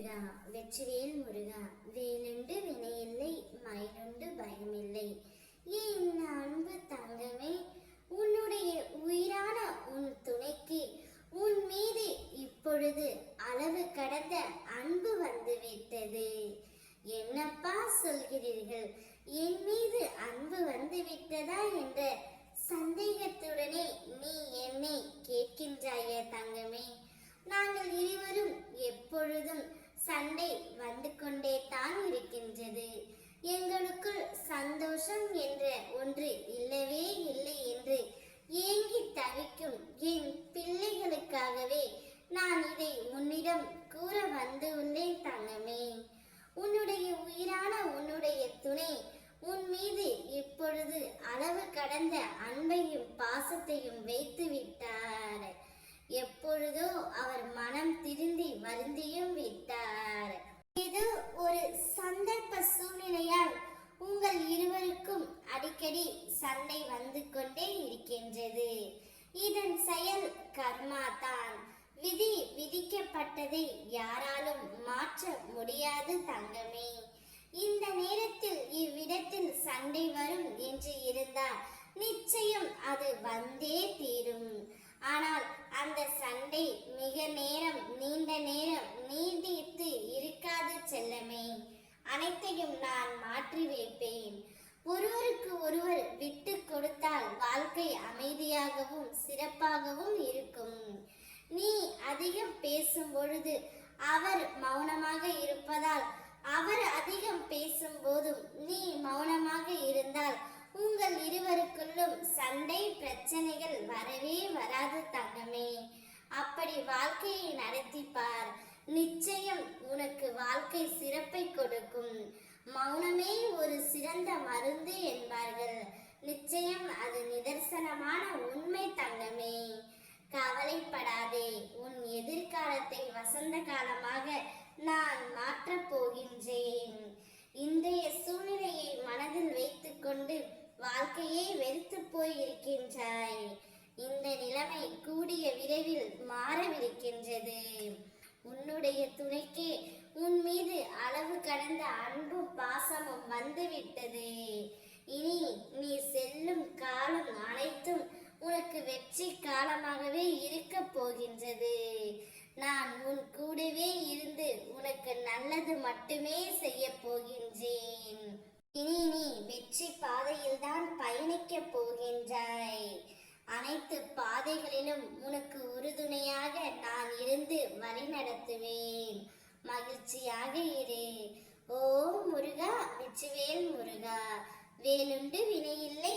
முருகா வெற்றிவேல் முருகா வேலுண்டு வினையில்லை மயிலுண்டு பயமில்லை. ஏன் அன்பு தங்கமே உன்னுடைய உயிரான உன் துணைக்கு உன் மீது இப்பொழுது அளவு கடந்த அன்பு வந்து விட்டது. என்னப்பா சொல்கிறீர்கள்? என் மீது அன்பு வந்து விட்டதா என்ற சந்தேகத்துடனே நீ என்னை கேட்கின்றாயே தங்கமே. நாங்கள் இருவரும் எப்பொழுதும் சண்டை வந்து கொண்டே தான் இருக்கின்றது. எங்களுக்குள் சந்தோஷம் என்ற ஒன்று இல்லவே இல்லை என்று ஏங்கி தவிக்கும் என் பிள்ளைகளுக்காகவே நான் இதை உன்னிடம் கூற வந்து உள்ளேன் தங்கமே. உன்னுடைய உயிரான உன்னுடைய துணை உன் மீது இப்பொழுது அளவு கடந்த அன்பையும் பாசத்தையும் வைத்து விட்டார் எப்பொழுதோ அவர் மனம் திருந்தி வருந்தியும் விட்டார் இது ஒரு சந்தர்ப்ப சூழ்நிலையால் உங்கள் இருவருக்கும் அடிக்கடி சண்டை வந்து கொண்டே இருக்கின்றது. இதன் செயல் கர்மா தான் விதி விதிக்கப்பட்டதை யாராலும் மாற்ற முடியாது தங்கமே. இந்த நேரத்தில் இவ்விடத்தில் சண்டை வரும் என்று இருந்தால் நிச்சயம் அது வந்தே தீரும். ஆனால் அந்த சண்டை மிக நேரம் நீ ஒருவர் விட்டு கொடுத்தால் வாழ்க்கை அமைதியாகவும் சிறப்பாகவும் இருக்கும். நீ அதிகம் பேசும் பொழுது அவர் மௌனமாக இருப்பதால் அவர் அதிகம் பேசும் போதும் நீ மௌனமாக இருந்தால் உங்கள் இருவருக்குள்ளும் சண்டை பிரச்சனைகள் வரவே வராது தங்கமே. அப்படி வாழ்க்கையை நடத்தி பார் நிச்சயம் உனக்கு வாழ்க்கை சிறப்பை கொடுக்கும். மௌனமே ஒரு மருந்து என்பார்கள். நிச்சயம் அது நிதர்சனமான உண்மை தங்கமே. கவலைப்படாதே உன் எதிர்காலத்தை வசந்த காலமாக நான் மாற்றப் போகின்றேன். இன்றைய சூழ்நிலையை மனதில் வைத்துக்கொண்டு வாழ்க்கையை வெறுத்து போய் இருக்கின்றாய் இந்த நிலைமை கூடிய விரைவில் மாறவிருக்கின்றது. உன்னுடைய துணைக்கு உன் மீது அளவு கடந்த அன்பும் பாசமும் வந்துவிட்டது இனி நீ செல்லும் காலம் அனைத்தும் உச்சி காலமாகவே இருக்க போகின்றது. நான் உன் கூடவே இருந்து உனக்கு நல்லது மட்டுமே செய்ய போகின்றேன். இனி நீ வெற்றி பாதையில்தான் பயணிக்க போகின்றாய். அனைத்து பாதைகளிலும் உனக்கு உறுதுணையாக நான் இருந்து வழி நடத்துவேன். மகிழ்ச்சியாக இரு. ஓ முருகா வெற்றிவேல் முருகா. வேலுண்டு வினையில்லை